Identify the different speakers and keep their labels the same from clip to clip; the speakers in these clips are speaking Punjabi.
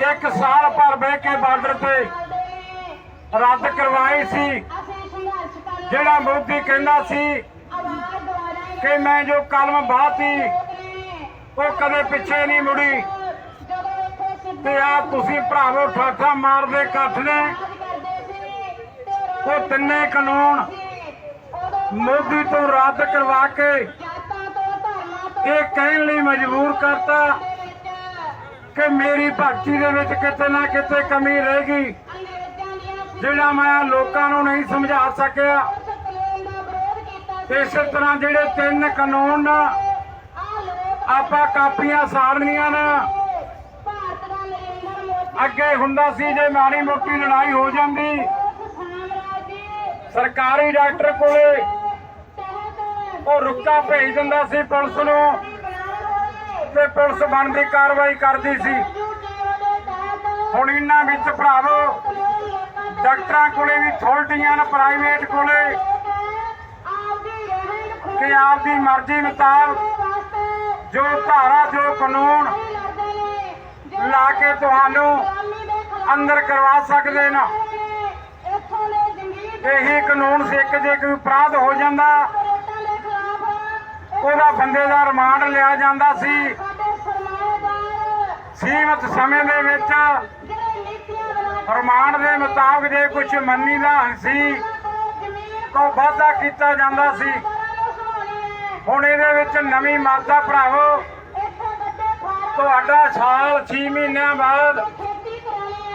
Speaker 1: ਇੱਕ ਸਾਲ ਭਰ ਬਹਿ ਕੇ ਬਾਰਡਰ ਤੇ ਰੱਦ ਕਰਵਾਈ ਸੀ। ਜਿਹੜਾ ਮੋਦੀ ਕਹਿੰਦਾ ਸੀ ਕਿ ਮੈਂ ਜੋ ਕਲਮ ਬਾਤੀ, ਉਹ ਕਦੇ ਪਿੱਛੇ ਨਹੀਂ ਮੁੜੀ। ਤੇ ਆ ਤੁਸੀਂ ਭਰਾਵੋ ਠਾਠਾ ਮਾਰਦੇ ਇਕੱਠ ਨੇ। ਉਹ ਤਿੰਨੇ ਕਾਨੂੰਨ ਮੋਦੀ ਤੋਂ ਰੱਦ ਕਰਵਾ ਕੇ ਇਹ ਕਹਿਣ ਲਈ ਮਜਬੂਰ ਕਰਤਾ ਕਿ ਮੇਰੀ ਭਗਤੀ ਦੇ ਵਿੱਚ ਕਿਤੇ ਨਾ ਕਿਤੇ ਕਮੀ ਰਹੇਗੀ, ਜਿਹੜਾ ਮੈਂ ਲੋਕਾਂ ਨੂੰ ਨਹੀਂ ਸਮਝਾ ਸਕਿਆ। ਇਸੇ ਤਰ੍ਹਾਂ ਜਿਹੜੇ ਤਿੰਨ ਕਾਨੂੰਨ ਨਾ, ਆਪਾਂ ਕਾਪੀਆਂ ਸਾੜਨੀਆਂ ਨਾ। ਅੱਗੇ ਹੁੰਦਾ ਸੀ ਜੇ ਮਾੜੀ ਮੋਟੀ ਲੜਾਈ ਹੋ ਜਾਂਦੀ, ਸਰਕਾਰੀ ਡਾਕਟਰ ਕੋਲੇ ਉਹ ਰੁੱਕਾ ਭੇਜ ਦਿੰਦਾ ਸੀ ਪੁਲਿਸ ਨੂੰ। ਤੇ ਪੁਲਿਸ ਬਣਦੀ ਕਾਰਵਾਈ ਕਰਦੀ ਸੀ। ਹੁਣ ਇਹਨਾਂ ਵਿੱਚ ਭਰਾਵੋ, ਡਾਕਟਰਾਂ ਕੋਲੇ ਵੀ ਥੋਲਟੀਆਂ ਨੇ ਪ੍ਰਾਈਵੇਟ ਕੋਲੇ। ਕਿ ਆਪਦੀ ਮਰਜ਼ੀ ਮੁਤਾਬਕ ਜੋ ਧਾਰਾ, ਜੋ ਕਾਨੂੰਨ ਲਾ ਕੇ ਤੁਹਾਨੂੰ ਅੰਦਰ ਕਰਵਾ ਸਕਦੇ ਨਾ। ਇਹੀ ਕਾਨੂੰਨ ਸਿੱਖ ਜੇ ਕੋਈ ਅਪਰਾਧ ਹੋ ਜਾਂਦਾ, ਉਹਦਾ ਬੰਦੇ ਦਾ ਰਿਮਾਂਡ ਲਿਆ ਜਾਂਦਾ ਸੀ। ਸੀਮਤ ਸਮੇਂ ਦੇ ਵਿੱਚ ਰਿਮਾਂਡ ਦੇ ਮੁਤਾਬਕ ਜੇ ਕੁਝ ਮੰਨੀ ਦਾ ਸੀ, ਤਾਂ ਵਾਅਦਾ ਕੀਤਾ ਜਾਂਦਾ ਸੀ। ਹੁਣ ਇਹਦੇ ਵਿੱਚ ਨਵੀਂ ਮਾਦਾ ਭਰਾਵੋ। ਤੁਹਾਡਾ ਸਾਲ 6 ਮਹੀਨਿਆਂ ਬਾਅਦ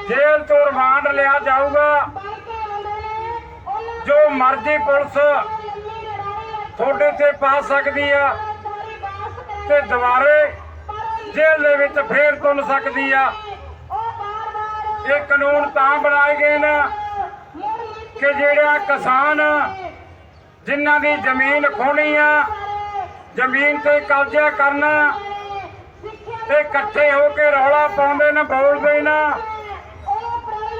Speaker 1: ਜੇਲ੍ਹ ਤੋਂ ਰਿਮਾਂਡ ਲਿਆ ਜਾਊਗਾ। ਜੋ ਮਰਜ਼ੀ ਪੁਲਿਸ ਤੁਹਾਡੇ ਤੇ ਪਾ ਸਕਦੀ ਆ ਤੇ ਦੁਬਾਰੇ ਜੇਲ੍ਹ ਦੇ ਵਿੱਚ ਫੇਰ ਤੁੰਨ ਸਕਦੀ ਆ। ਇਹ ਕਾਨੂੰਨ ਤਾਂ ਬਣਾਏ ਗਏ ਨੇ ਕਿ ਜਿਹੜਾ ਕਿਸਾਨ ਜਿਨ੍ਹਾਂ ਦੀ ਜ਼ਮੀਨ ਖੋਣੀ ਆ, ਜ਼ਮੀਨ ਤੇ ਕਬਜ਼ਾ ਕਰਨਾ ਤੇ ਇਕੱਠੇ ਹੋ ਕੇ ਰੌਲਾ ਪਾਉਂਦੇ ਨੇ, ਬੋਲਦੇ ਨੇ।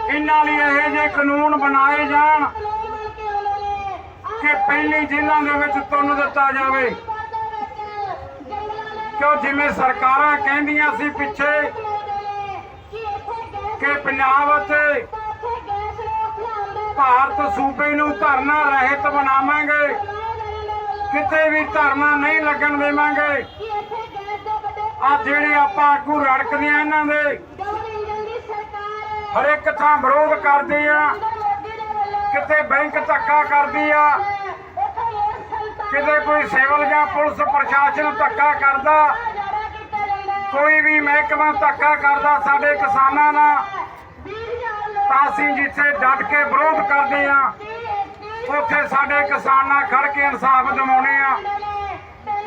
Speaker 1: ਇਹਨਾਂ ਲਈ ਇਹੋ ਜਿਹੇ ਕਾਨੂੰਨ ਬਣਾਏ ਜਾਣ ਕਿ ਪਹਿਲੀ ਜ਼ਿਲ੍ਹਾ ਦੇ ਵਿੱਚ ਤੁੰਨ ਦਿੱਤਾ ਜਾਵੇ। ਕਿਉਂ ਜਿਵੇਂ ਸਰਕਾਰਾਂ ਕਹਿੰਦੀਆਂ ਸੀ ਪਿੱਛੇ ਕਿ ਪੰਜਾਬ ਅਤੇ ਭਾਰਤ ਸੂਬੇ ਨੂੰ ਧਰਨਾ ਰਹਿਤ ਬਣਾਵਾਂਗੇ, ਕਿਤੇ ਵੀ ਧਰਨਾ ਨਹੀਂ ਲੱਗਣ ਦੇਵਾਂਗੇ। ਆ ਜਿਹੜੇ ਆਪਾਂ ਆਗੂ ਰੜਕਦੇ ਆ ਇਹਨਾਂ ਦੇ ਹਰ ਇੱਕ ਥਾਂ ਵਿਰੋਧ ਕਰਦੇ ਆ ਕਿਤੇ ਬੈਂਕ ਧੱਕਾ ਕਰਦੀ ਆ ਕਿਤੇ ਕੋਈ ਸਿਵਲ ਜਾਂ ਪੁਲਿਸ ਪ੍ਰਸ਼ਾਸਨ ਧੱਕਾ ਕਰਦਾ, ਕੋਈ ਵੀ ਮਹਿਕਮਾ ਧੱਕਾ ਕਰਦਾ, ਸਾਡੇ ਕਿਸਾਨਾਂ ਨਾਲ, ਤਾਂ ਅਸੀਂ ਜਿੱਥੇ ਡਟ ਕੇ ਵਿਰੋਧ ਕਰਦੇ ਆ ਉੱਥੇ ਸਾਡੇ ਕਿਸਾਨਾਂ ਖੜ ਕੇ ਇਨਸਾਫ ਦਿਵਾਉਣੇ ਆ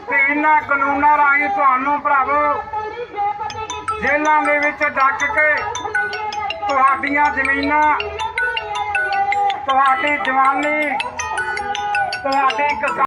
Speaker 1: ਤੇ ਇਹਨਾਂ ਕਾਨੂੰਨਾਂ ਰਾਹੀਂ ਤੁਹਾਨੂੰ ਭਰਾਵੋ ਜੇਲਾਂ ਦੇ ਵਿੱਚ ਡੱਕ ਕੇ ਤੁਹਾਡੀਆਂ ਜ਼ਮੀਨਾਂ, ਤੁਹਾਡੀ ਜਵਾਨੀ, ਤੁਹਾਡੀ ਕਿਸਾਨ